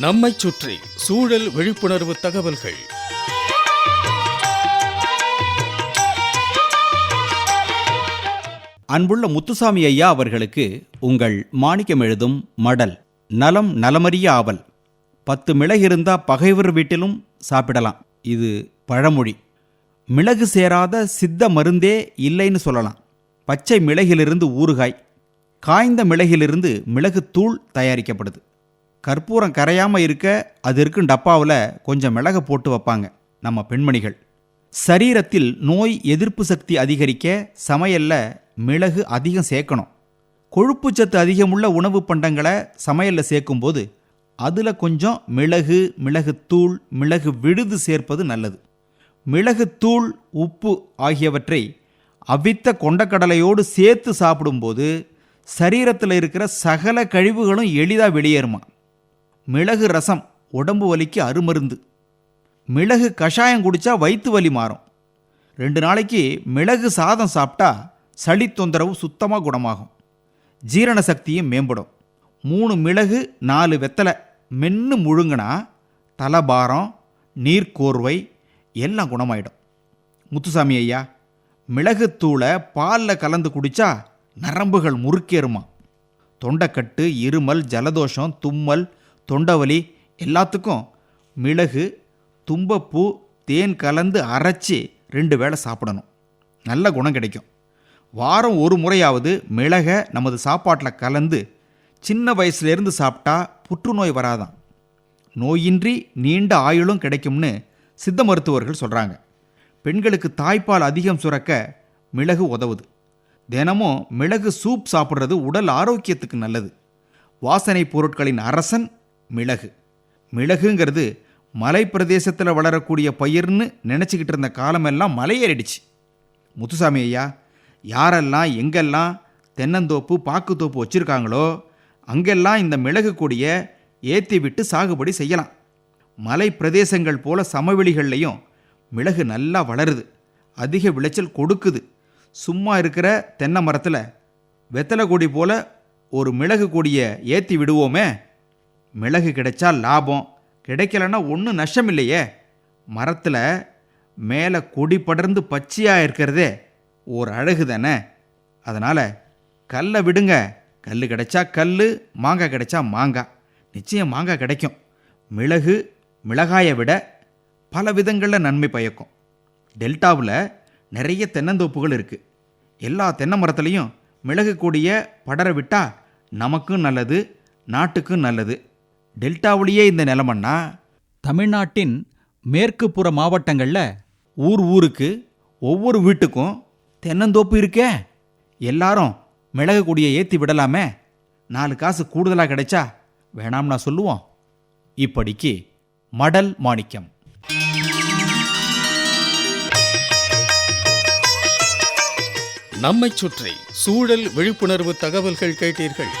நம்மைச் சுற்றி சூழல் விழிப்புணர்வு தகவல்கள். அன்புள்ள முத்துசாமி ஐயா அவர்களுக்கு உங்கள் மாணிக்கம் எழுதும் மடல் நலம் நலமறிய ஆவல். பத்து மிளகு இருந்தா பகைவர் வீட்டிலும் சாப்பிடலாம். இது பழமொழி. மிளகு சேராத சித்த மருந்தே இல்லைன்னு சொல்லலாம். பச்சை மிளகிலிருந்து ஊறுகாய் காய்ந்த மிளகிலிருந்து மிளகு தூள் தயாரிக்கப்படுது. கற்பூரம் கரையாமல் இருக்க அது இருக்கும் டப்பாவில் கொஞ்சம் மிளகு போட்டு வைப்பாங்க நம்ம பெண்மணிகள். சரீரத்தில் நோய் எதிர்ப்பு சக்தி அதிகரிக்க சமையலில் மிளகு அதிகம் சேர்க்கணும். கொழுப்புச்சத்து அதிகமுள்ள உணவு பண்டங்களை சமையலில் சேர்க்கும்போது அதில் கொஞ்சம் மிளகு மிளகுத்தூள் மிளகு விழுது சேர்ப்பது நல்லது. மிளகுத்தூள் உப்பு ஆகியவற்றை அவித்த கொண்டக்கடலையோடு சேர்த்து சாப்பிடும்போது சரீரத்தில் இருக்கிற சகல கழிவுகளும் எளிதாக வெளியேறுமா. மிளகு ரசம் உடம்பு வலிக்கு அருமருந்து. மிளகு கஷாயம் குடித்தா வயிற்று வலி மாறும். ரெண்டு நாளைக்கு மிளகு சாதம் சாப்பிட்டா சளி தொந்தரவு சுத்தமாக குணமாகும். ஜீரண சக்தியும் மேம்படும். மூணு மிளகு நாலு வெத்தலை மென்று முழுங்கினா தலபாரம் நீர்க்கோர்வை எல்லாம் குணமாயிடும். முத்துசாமி ஐயா மிளகுத்தூளை பாலில் கலந்து குடித்தா நரம்புகள் முறுக்கேறுமா. தொண்டைக்கட்டு இருமல் ஜலதோஷம் தும்மல் தொண்டவலி எல்லாத்துக்கும் மிளகு தும்பப்பூ தேன் கலந்து அரைச்சி ரெண்டு வேளை சாப்பிடணும். நல்ல குணம் கிடைக்கும். வாரம் ஒரு முறையாவது மிளகை நமது சாப்பாட்டில் கலந்து சின்ன வயசுலேருந்து சாப்பிட்டா புற்றுநோய் வராதான் நோயின்றி நீண்ட ஆயுளும் கிடைக்கும்னு சித்த மருத்துவர்கள் சொல்கிறாங்க பெண்களுக்கு தாய்ப்பால் அதிகம் சுரக்க மிளகு உதவுது. தினமும் மிளகு சூப் சாப்பிட்றது உடல் ஆரோக்கியத்துக்கு நல்லது. வாசனை பொருட்களின் அரசன் மிளகு. மிளகுங்கிறது மலை பிரதேசத்தில் வளரக்கூடிய பயிர்னு நினச்சிக்கிட்டு இருந்த காலமெல்லாம் மலையேறிடுச்சு. முத்துசாமி ஐயா யாரெல்லாம் எங்கெல்லாம் தென்னந்தோப்பு பாக்குத்தோப்பு வச்சுருக்காங்களோ அங்கெல்லாம் இந்த மிளகு கொடியை ஏற்றி விட்டு சாகுபடி செய்யலாம். மலை பிரதேசங்கள் போல சமவெளிகள்லையும் மிளகு நல்லா வளருது. அதிக விளைச்சல் கொடுக்குது. சும்மா இருக்கிற தென்னை மரத்தில் வெத்தலை கொடி போல ஒரு மிளகு கொடியை ஏற்றி விடுவோமே மிளகு கிடைச்சா லாபம். கிடைக்கலன்னா ஒன்றும் நஷ்டம் இல்லையே மரத்தில் மேலே கொடி படர்ந்து பச்சையாக இருக்கிறதே ஒரு அழகு தானே. அதனால் கல்லை விடுங்க. கல் கிடைச்சா கல் மாங்காய் கிடைச்சா மாங்காய். நிச்சயம் மாங்காய் கிடைக்கும். மிளகு மிளகாயை விட பல விதங்களில் நன்மை பயக்கும். டெல்டாவில் நிறைய தென்னந்தோப்புகள் இருக்குது எல்லா தென்னை மரத்துலேயும் மிளகு கூடிய படர விட்டால் நமக்கும் நல்லது நாட்டுக்கும் நல்லது. டெல்டாவிலேயே இந்த நிலமன்னா? தமிழ்நாட்டின் மேற்கு புற மாவட்டங்களில் ஊர் ஊருக்கு ஒவ்வொரு வீட்டுக்கும் தென்னந்தோப்பு இருக்கே. எல்லாரும் மிளகு கொடியை ஏற்றி விடலாமே. நாலு காசு கூடுதலாக கிடைச்சா வேணாம்னா சொல்லுவோம். இப்படிக்கு மடல் மாணிக்கம். நம்மைச் சுற்றி சூழல் விழிப்புணர்வு தகவல்கள் கேட்டீர்கள்.